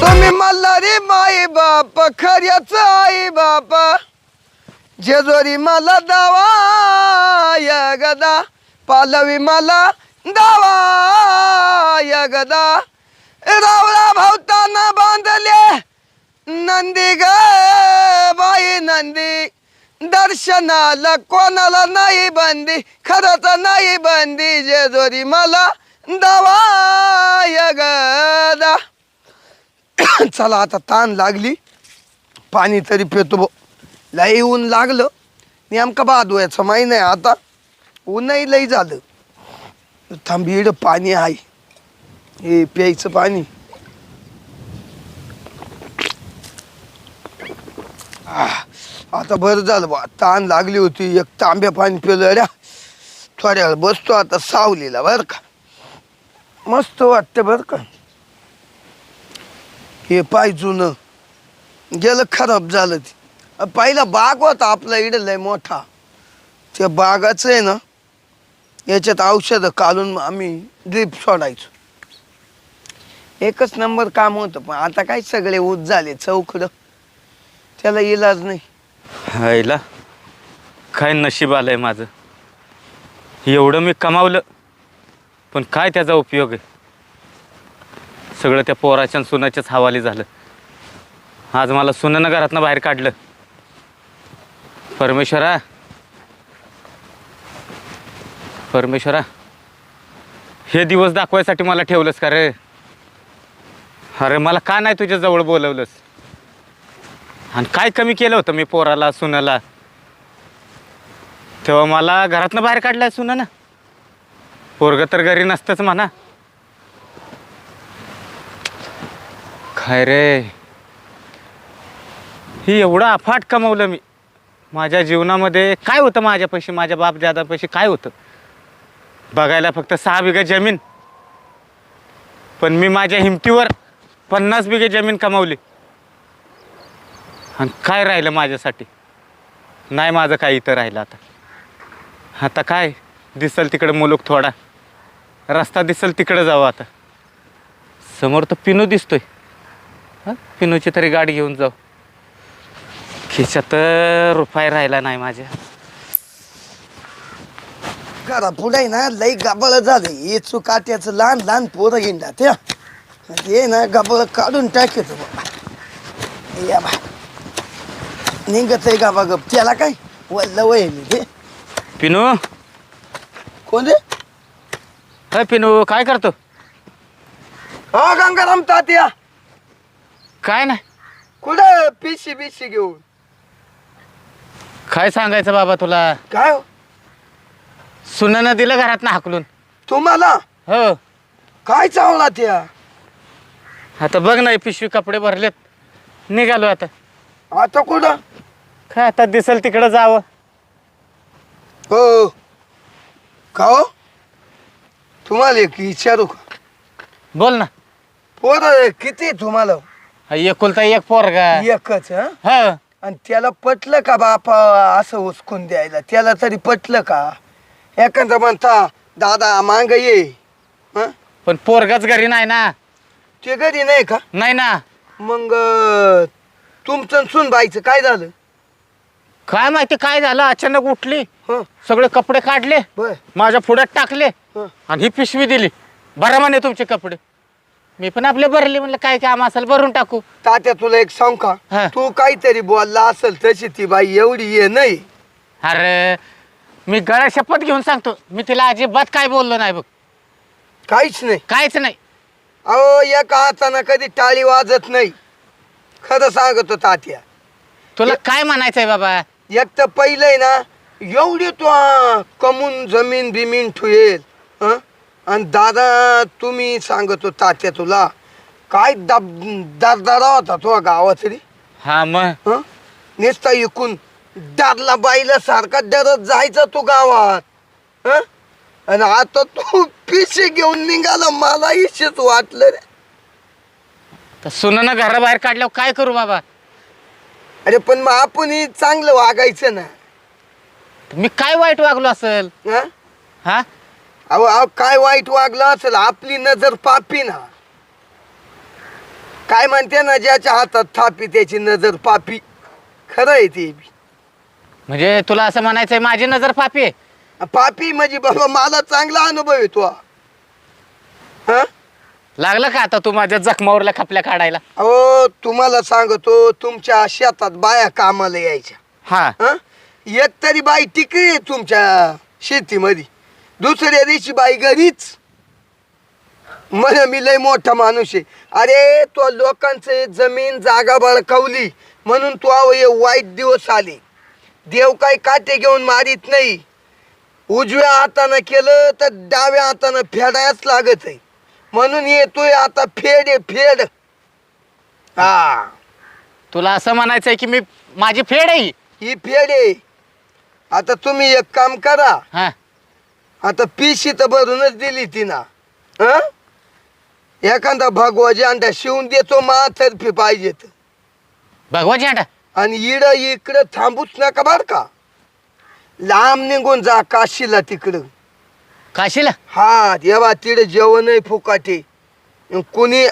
तुम्ही मल्हारी माई बाप खऱ्याच आई बापा. जेजोरी मला दावा गदा. पालवी मला दावा गदा. रावळा भावताना बांधले नंदी ग बाई नंदी. दर्शनाला कोणाला नाही बंदी खरंच नाही बंदी. जेजोरी मला दवा या गदा चला आता ताण लागली. पाणी तरी पितो भो लई ऊन लागलं. नेमका बादवायचं माहीत नाही आता. ऊनही लई झालं. थांबीड पाणी आहे. हे प्यायचं पाणी. आता बरं झालं बा. ताण लागली होती. एक तांब्या पाणी पिलं ऱ्या थोड्या वेळ बसतो आता सावलीला बरं का? मस्त वाटतं बरं का. हे पाय जुनं. गेलं खराब झालं ते. पहिला बाग होता आपला इकडे लय मोठा. त्या बागाचं आहे ना याच्यात औषधं काढून आम्ही ड्रीप सोडायचो. एकच नंबर काम होतं पण आता काय सगळे ऊस झाले चौकडं. त्याला इलाज नाही. हायला. काय नशीब आलंय माझं. एवढं मी कमावलं. पण काय त्याचा उपयोग आहे? सगळं त्या पोराच्या आणि सुनाच्याच हवाली झालं. आज मला सुनानं घरातनं बाहेर काढलं. परमेश्वरा. परमेश्वरा हे दिवस दाखवायसाठी मला ठेवलंस का रे? अरे मला का नाही तुझ्या जवळ बोलवलंस? आणि काय कमी केलं होतं मी पोराला सुनाला? तेव्हा मला घरातनं बाहेर काढलं सुना ना पोरग तर घरी नसतंच म्हणा. काय रे ही एवढं अफाट कमवलं मी. माझ्या जीवनामध्ये काय होतं माझ्यापाशी? माझ्या बाप दादापाशी काय होतं? बघायला फक्त सहा बिघा जमीन. पण मी माझ्या हिमतीवर पन्नास बिघे जमीन कमावली. आणि काय राहिलं माझ्यासाठी? नाही माझं काही इथं राहिलं आता. आता काय? दिसल तिकडं मुलूक थोडा. रस्ता दिसल तिकडं जावं आता. समोर तर पिनू दिसतोय. हां पिनूची तरी गाडी घेऊन जाऊ. खिशात रुपये राहिला नाही माझ्या. घरा पुढे ना लई गाबळ झालं हे चुकाट्याचं लहान लहान पोरं हिंडा त्या हे ना गाबळ काढून टाकत या बा. निघत आहे गाबा गप त्याला काय? वल्ल वय ते. पिनू? कोण रे? काय पिनू काय करतो? हा गंगाराम तात्या. काय नाही. कुठं पिशी बिशी घेऊन. काय सांगायचं बाबा तुला? काय? हो? सुनानं दिलं घरातनं हाकलून. तुम्हाला? हो. काय चावला त्या? आता बघ ना हे पिशवी कपडे भरलेत. निघालो आता. आता कुठं? काय आता दिसल तिकडं जावं. हो. का हो? तुम्हाला एक विचारू का बोल ना. पोरं किती तुम्हाला? हा एकुलता एक पोरगा. एकच हं? हा. आणि त्याला पटलं का बापा असं उचकून द्यायला? त्याला तरी पटलं का? एखादा म्हणता दादा मांग ये. हं? पण पोरगाच घरी नाही ना. ते घरी नाही का? नाही ना. मग अं, तुमचं आणि सुनबाईचं काय झालं? काय माहिती काय झालं? अचानक उठली. हं. सगळे कपडे काढले. बर. माझ्या पुढ्यात टाकले. आणि ही पिशवी दिली. बरं म्हणे तुमचे कपडे. मी पण आपले भरले म्हणलं काय काम असेल भरून टाकू. तात्या तुला एक सांग का. तू काहीतरी बोलला असेल तशी ती बाई एवढी ये नाही. अरे मी गळ्या शपथ घेऊन सांगतो. मी तिला अजिबात काय बोललो नाही बघ. काहीच नाही. काहीच नाही. अहो एका हातानं कधी टाळी वाजत नाही. खरं सांगतो तात्या. तुला काय म्हणायचंय बाबा? एक तर पहिलंय ना एवढी तो कमून जमीन बिमीन ठुयेल. हं? आणि दादा तुम्ही सांगतो तात्या तुला काय दब दरदरा होता तो गावात रे हा मग हं? नुसता इकून दारला बाईला सारखा डरत जायचा तू गावात हं? आणि आता तू पिशे घेऊन निघाला मला इशेच वाटलं रे तर सुनानं घराबाहेर काढल्यावर काय करू बाबा अरे पण मग आपणही चांगलं वागायचं ना मी काय वाईट वागलो असेल हं? हा अहो अहो, काय वाईट वागलं असेल आपली नजर पापी ना. काय म्हणते ना ज्याच्या हातात थापी त्याची नजर पापी. खरं आहे ते बी. म्हणजे तुला असं म्हणायचंय माझी नजर पापी आहे? पापी म्हणजे बाबा मला चांगला अनुभव येतो हा? लागलं का आता तू माझ्या जखमावरल्या खपल्या काढायला? अहो तुम्हाला सांगतो तुमच्या शेतात बाया कामाला यायच्या. हा. हं? एक तरी बाई टिकली तुमच्या शेतीमध्ये. दुसऱ्या दिवशी बाई घरीच. म्हण मी लय मोठा माणूस आहे. अरे तो लोकांचे जमीन जागा बळकावली म्हणून तू हे वाईट दिवस आले. देव काही काटे घेऊन मारित नाही. उजव्या हातानं केलं तर डाव्या हातानं फेडायच लागत आहे. म्हणून येतोय आता फेड आहे फेड. हा. तुला असं म्हणायचंय की मी माझी फेड आहे? ही. ही फेड आहे. आता तुम्ही एक काम करा. हा. आता पिशी तर भरूनच दिली तिनं हं? एखादा भगवाजी अंडा शिवून देतो माथर्फी पाहिजे तर. भगवा झेंडा आणि इड इकडं थांबूच नका बर का. लांब निघून जा काशीला तिकडं. काशीला? हा देवा तिकडे जेवणही फुकाटे. कोणी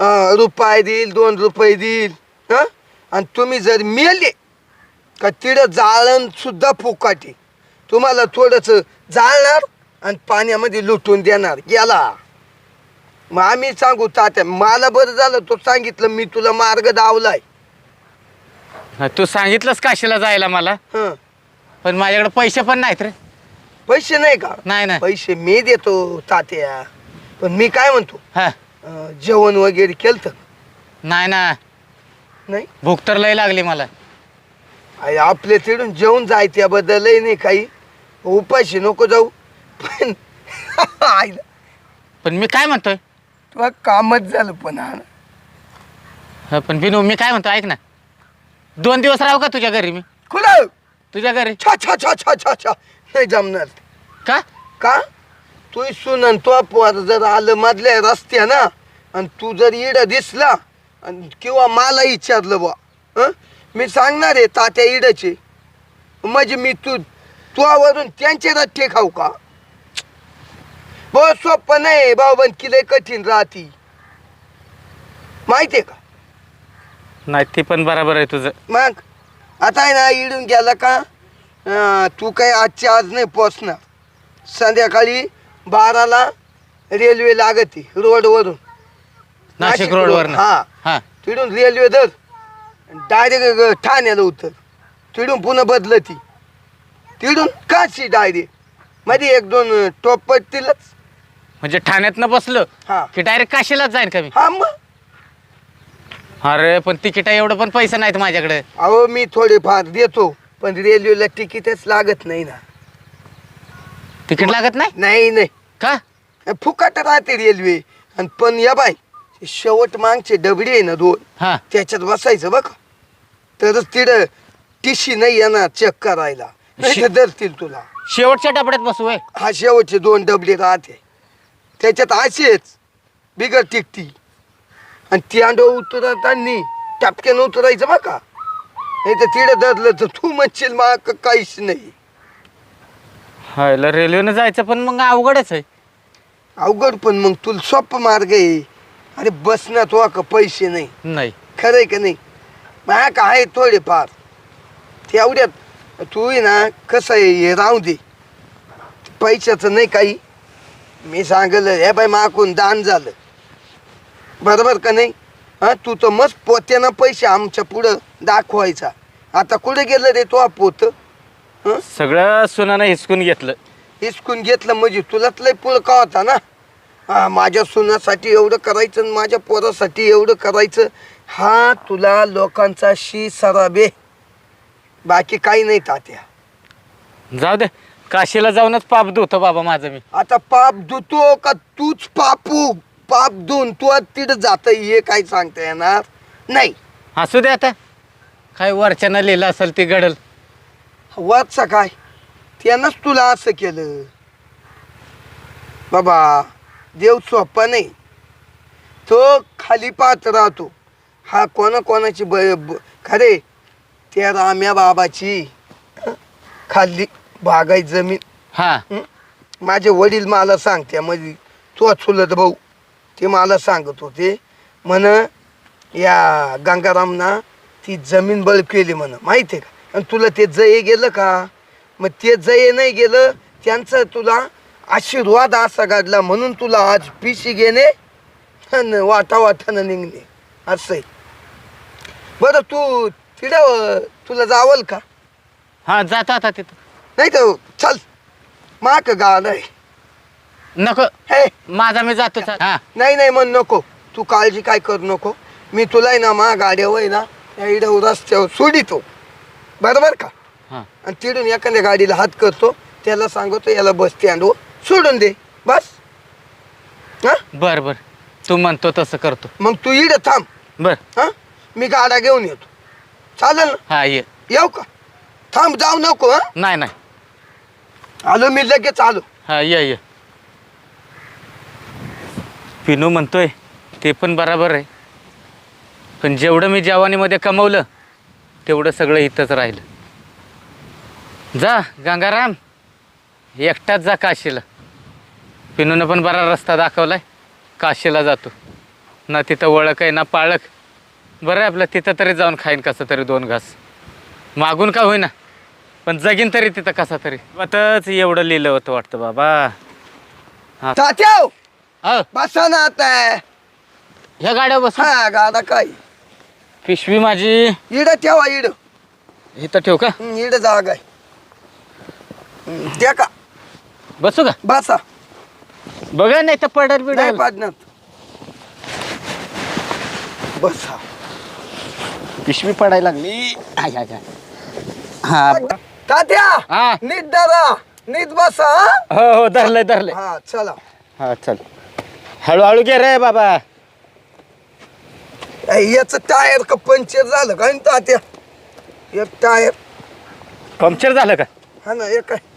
अं, रुपये देईल दोन रुपये देईल हं? आणि तुम्ही जर मेले का तिकडं जाळण सुद्धा फुकाटे. तुम्हाला थोडंसं जाळणार आणि पाण्यामध्ये लुटून देणार. गेला. मग आम्ही सांगू तात्या मला बरं झालं तो सांगितलं मी तुला मार्ग दावलाय. हा, तू सांगितलंस काशीला जायला मला. हं. पण माझ्याकडे पैसे पण नाहीत रे. पैसे नाही का? नाही नाही. पैसे मी देतो तात्या. पण मी काय म्हणतो? हा. अं, जेवण वगैरे केलं नाही ना. नाही? भूक तर लय लागली मला. अरे आपल्या तिकडून जेवण जाय त्याबद्दलही नाही काही. उपाशी नको जाऊ. पण आईला. पण मी काय म्हणतोय? तुला कामच झालं पण हा. हा, पण बिनू मी काय म्हणतो ऐक ना. दोन दिवस राहू का तुझ्या घरी मी? कुठं तुझ्या घरी? छा छा छा छा छा छा. नाही जमणार. का? का? तू सुन आणि तो पोर जर आलं मधल्या रस्त्या ना आणि तू जर इड दिसला आणि किंवा मला विचारलं बा हं? मी सांगणार आहे तात्या इडचे. म्हणजे मी तू तुझ्यावरून त्यांचे रट्टे खाऊ का? बहुत सोपं नाही बाबन किले कठीण राहती. माहितीये का? नाही ते पण बरोबर आहे तुझं. मग आता आहे ना इडून गेला का? अं, तू काही आजच्या आज नाही पोचणार. संध्याकाळी बाराला रेल्वे लागते रोडवरून. नाशिक रोडवर हा. हा. तिडून रेल्वे धर डायरेक्ट ठाण्याला उतर. तिडून पुन्हा बदलती. तिडून काशी डायरेक्टमध्ये एक दोन टोप पडतीलच. म्हणजे ठाण्यातनं बसलं हा. की डायरेक्ट काशीलाच जाईन का मी? हा मग. अरे पण तिकीट एवढं पण पैसे नाहीत माझ्याकडे. अहो मी थोडेफार देतो पण रेल्वेला तिकीटच लागत नाही ना. तिकीट लागत नाही? नाही नाही. का? फुकट राहते रेल्वे. आणि पण या बाय ते शेवट मागचे डबडे आहे ना दोन हा. त्याच्यात बसायचं बघ. तरच तिथं टिशी नाही येणार चेक करायला नाही तर धरतील तुला. शेवटच्या डबड्यात बसू होय. हा शेवटचे दोन डबडे राहते त्याच्यात असेच बिगर टिकटी आणि ती अंड उतरताना टपक्यानं उतरायचं बघा. नाही तर तिथं धरलं तर तू म्हणशील मा काहीच नाही. हायला रेल्वेनं जायचं पण मग अवघडच आहे. अवघड पण मग तुला सोपं मार्ग आहे. अरे बसण्यात वा का पैसे नाही. नाही. खरंय का नाही? माया का आहे थोडेफार. तेवढ्यात तू आहे ना कसं आहे हे राहू दे. पैशाचं नाही काही. मी सांगलं हे बाई माकून दान झालं. बरोबर का नाही? हां तू तर मस्त पोत्यानं पैसे आमच्या पुढं दाखवायचा. आता कुठे गेलं रे तो पोत? हं? सगळं सुनानं हिसकून घेतलं. हिसकून घेतलं म्हणजे तुलाच लय पुळका होता ना? हा माझ्या सुनासाठी एवढं करायचं आणि माझ्या पोरासाठी एवढं करायचं. हा तुला लोकांचा शी सराबे. बाकी काही नाही तात्या. जाऊ दे काशीला जाऊनच पाप धुतो बाबा माझं मी. आता पाप धुतो का तूच पापू? पाप धुवून तू आज तिथं जात हे काय सांगता येणार? नाही. असू दे आता. काय वरच्यानं लिहिलं असेल ती घडल वरचा काय? त्यानंच तुला असं केलं. बाबा देव सोपा नाही. तो खाली पाहत राहतो. हा कोणा कोणाची ब ब- खरे त्या राम्या बाबाची हं, खाली बागाई जमीन. हा. हं? माझे वडील मला सांगते म्हणजे तो चुलत भाऊ ते मला सांगत होते. म्हण या गंगारामना ती जमीन बळी केली म्हण माहिती आहे का? आणि तुला ते जये गेलं का? मग ते जये नाही गेलं त्यांचं तुला आशीर्वाद असा घडला म्हणून तुला आज पिशी घेणे आणि वाटा वाटानं निघणे. असं आहे बरं तू तिथं तुला जावल का? हां जातो आता तिथं. नाही तर चल. माक गाड आहे. नको. हे. माझा मी जातो. हां. नाही नाही म्हण नको. तू काळजी काय करू नको. मी तुला आहे ना मा गाड्यावर आहे ना या इडं रस्त्यावर सोडितो. बरोबर का? हां. आणि तिडून एखाद्या गाडीला हात करतो त्याला सांगतो याला बस स्टँडवर सोडून दे. बस. हा? बरं बरं. तू म्हणतो तसं करतो. मग तू इड थांब. बरं. हा? मी गाड्या घेऊन येतो. चालेल ना? हां ये. येऊ का? थांब जाऊ नको हा? नाही नाही. आलो मी लगेच आलो. हा ये ये. पिनू म्हणतोय ते पण बराबर आहे. पण जेवढं मी जवानीमध्ये कमवलं तेवढं सगळं इथंच राहिलं. जा गंगाराम. एकटाच जा काशीला. पिनूनं पण बरा रस्ता दाखवलाय. काशीला जातो. ना तिथं ओळख आहे ना पाळख. बरं आपलं तिथं तरी जाऊन खाईन कसं तरी दोन घास. मागून का होईना? पण जगीन तरी तिथं कसा तरी. आताच एवढं लिहिलं होतं वाटतं बाबा. अ बसा ना आता. ह्या गाड्या बस. हा गाडा काय? पिशवी माझी. इड ठेवा इड. इथं ठेव का? इड जागा आहे. त्या का? बसू का? बसा. बघा नाही तर पडल नाही बिडल पाडणार. बसा. पिशवी पडायला लागली. आय, आय, आय. हा. तात्या! हा. नीट दादा नीट बसा हा? हो हो धरलंय धरलंय. हा चला. हा चल. हळूहळू घे रे बाबा. ए, याचं टायर का पंक्चर झालं का? न तात्या एक टायर. पंक्चर झालं का? हा ना एक आहे.